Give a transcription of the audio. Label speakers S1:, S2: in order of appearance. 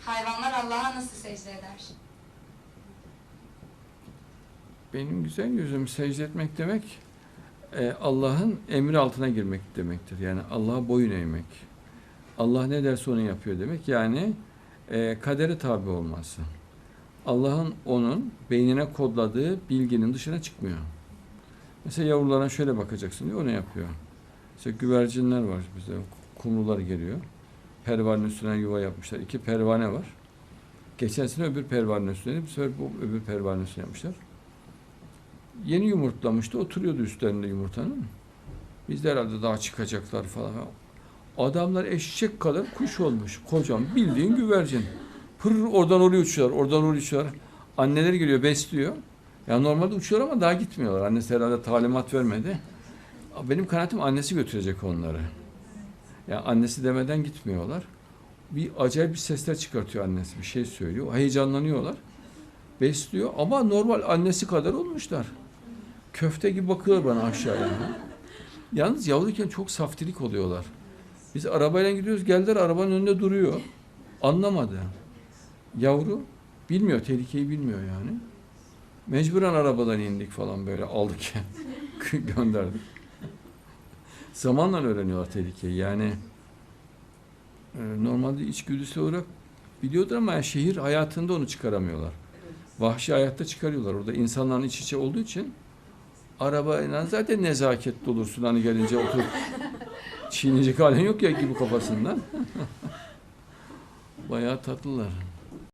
S1: Hayvanlar Allah'a nasıl secde eder?
S2: Benim güzel yüzüm secde etmek demek e, Allah'ın emri altına girmek demektir. Yani Allah'a boyun eğmek. Allah ne derse onu yapıyor demek. Yani e, kadere tabi olması. Allah'ın onun beynine kodladığı bilginin dışına çıkmıyor. Mesela yavrularına şöyle bakacaksın diyor, onu yapıyor. Mesela güvercinler var bizde, kumrular geliyor. Pervanenin üstüne yuva yapmışlar. İki pervane var. Geçen sene öbür pervanenin üstüne, bir sefer bu öbür pervanenin üstüne yapmışlar. Yeni yumurtlamıştı, oturuyordu üstlerinde yumurtanın. Biz de herhalde daha çıkacaklar falan. Adamlar eşek kadar kuş olmuş. Kocam bildiğin güvercin. Pır oradan oraya uçuyorlar, oradan oraya uçuyorlar. Anneleri geliyor, besliyor. Ya normalde uçuyor ama daha gitmiyorlar. Annesi herhalde talimat vermedi. Benim kanaatim annesi götürecek onları. Ya annesi demeden gitmiyorlar. Bir acayip bir sesler çıkartıyor annesi. Bir şey söylüyor. Heyecanlanıyorlar. Besliyor ama normal annesi kadar olmuşlar. Köfte gibi bakıyor bana aşağıya. Yalnız yavruyken çok saftirik oluyorlar. Biz arabayla gidiyoruz. Geldiler arabanın önünde duruyor. Anlamadı. Yavru bilmiyor. Tehlikeyi bilmiyor yani. Mecburen arabadan indik falan böyle aldık gönderdik. Zamanla öğreniyorlar tehlikeyi. Yani e, normalde içgüdüsü olarak biliyordur ama yani şehir hayatında onu çıkaramıyorlar. Vahşi hayatta çıkarıyorlar. Orada insanların iç içe olduğu için arabayla zaten nezaketli olursun hani gelince oturup çiğneyecek halin yok ya gibi kafasından. Bayağı tatlılar.